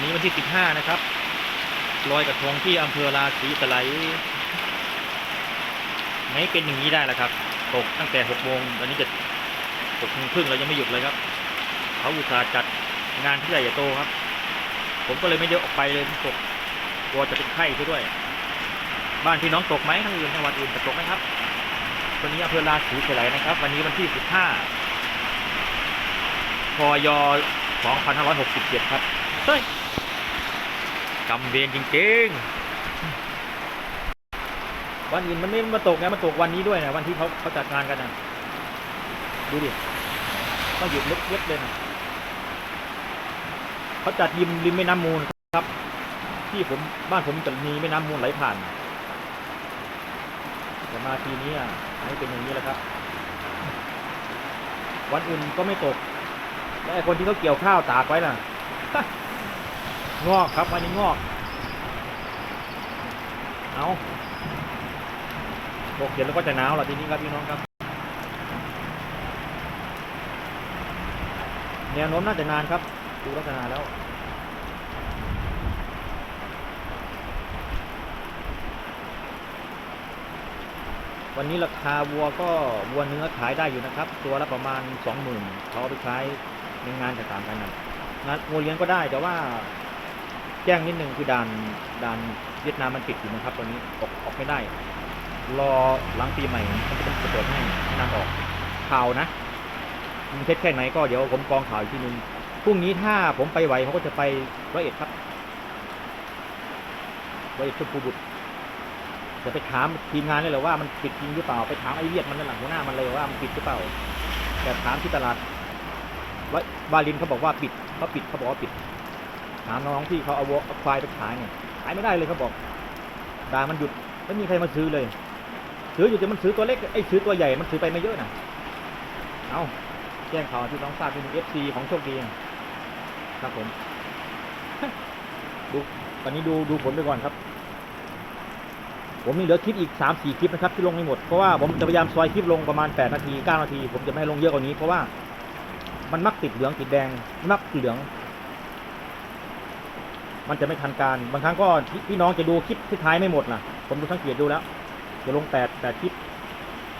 วันนี้วันที่ 15 นะครับลอยกระทงที่อำเภอราศีสไลไม่เป็นอย่างนี้ได้แล้วครับ ตกตั้งแต่6โมงตอนนี้จะ6โมงครึ่งเรายังไม่หยุดเลยครับ เขาอุตส่าห์จัดงานที่ใหญ่โตครับ ผมก็เลยไม่ได้ออกไปเลยตกกลัวจะเป็นไข้ซะด้วย บ้านพี่น้องตกไหมทั้งอื่นจังวัดอื่นจะตกไหมครับวันนี้อำเภอราศีสไลนะครับ วันนี้วันที่ 15พย2567 ครับ เฮ้ยกำเวรจริงๆ วันอื่นมันไม่มาตกไงมันตกวันนี้ด้วยนะวันที่เขาเขาจัดงานกันนะดูดิต้องหยุดเล็กๆเลยนะเขาจัดริมริมแม่น้ำมูลครับ ที่ผมบ้านผมจะมีแม่น้ำมูลไหลผ่านแต่มาทีนี้อะให้เป็นอย่างนี้แหละครับ วันอื่นก็ไม่ตกและไอ้คนที่เขาเกี่ยวข้าวตากไว้น่ะ งอกครับวันนี้งอก เอาตกเย็นแล้วก็จะหนาวละทีนี้ครับพี่น้องครับแนวโน้มน่าจะนานครับดูลักษณะแล้ววันนี้ราคาวัวก็วัวเนื้อขายได้อยู่นะครับ ตัวละประมาณสองหมื่นเขาเอาไปใช้ในงานต่างๆกันนะงานวัวเลี้ยงก็ได้แต่ว่า แจ้งนิดนึงคือด่านด่านเวียดนามมันปิดอยู่นะครับตอนนี้ออกออกไม่ได้ รอหลังปีใหม่มันจะเป็นเปิดให้นำออกข่าวนะมันเท็จแค่ไหนก็เดี๋ยวผมกองข่าวอีกทีนึงพรุ่งนี้ถ้าผมไปไหวเขาก็จะไปร้อยเอ็ดครับร้อยเอ็ดชมพูบุตรจะไปถามทีมงานเลยเหรอว่ามันปิดจริงหรือเปล่าไปถามไอ้เวียดมันนั่นหลังหัวหน้ามันเลยว่ามันปิดหรือเปล่าแต่ถามที่ตลาดววาลินเขาบอกว่าปิดเขาปิดเขาบอกว่าปิด ถามน้องที่เขาเอาวัวเอาควายไปขายเนี่ยขายไม่ได้เลยเขาบอกด่ามันหยุดไม่มีใครมาซื้อเลยซื้ออยู่แต่มันซื้อตัวเล็กไอ้ซื้อตัวใหญ่มันซื้อไปไม่เยอะนะเอาแจ้งข่าวที่น้องทราบเป็นเอฟซีของโชคดีครับผมดูตอนนี้ดูดูผลไปก่อนครับ ผมมีเหลือคลิปอีกสามสี่คลิปนะครับที่ลงไม่หมดเพราะว่าผมจะพยายามซอยคลิปลงประมาณแปดนาทีเก้านาที ผมจะไม่ให้ลงเยอะกว่านี้เพราะว่ามันมักติดเหลืองติดแดงมักเหลือง มันจะไม่ทันการ บางครั้งก็พี่พี่น้องจะดูคลิปที่ท้ายไม่หมดนะผมดูสังเกตดูแล้วจะลงแปดแปดคลิป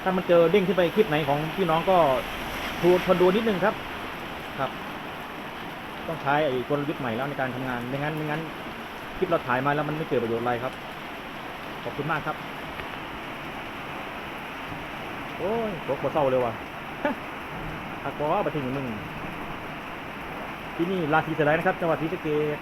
ถ้ามันเจอเด้งขึ้นไปคลิปไหนของพี่น้องก็ทวนทนดูนิดนึงครับ ครับ ต้องใช้ไอ้กลยุทธ์ใหม่แล้วในการทำงานไม่งั้นไม่งั้นคลิปเราถ่ายมาแล้วมันไม่เกิดประโยชน์อะไรครับ ขอบคุณมากครับ โอ้ยตกบ่เศร้าเลยว่ะถ้าก็ไปถึงมึงที่นี่ราศีสไลด์นะครับ จังหวัดศรีสะเกษ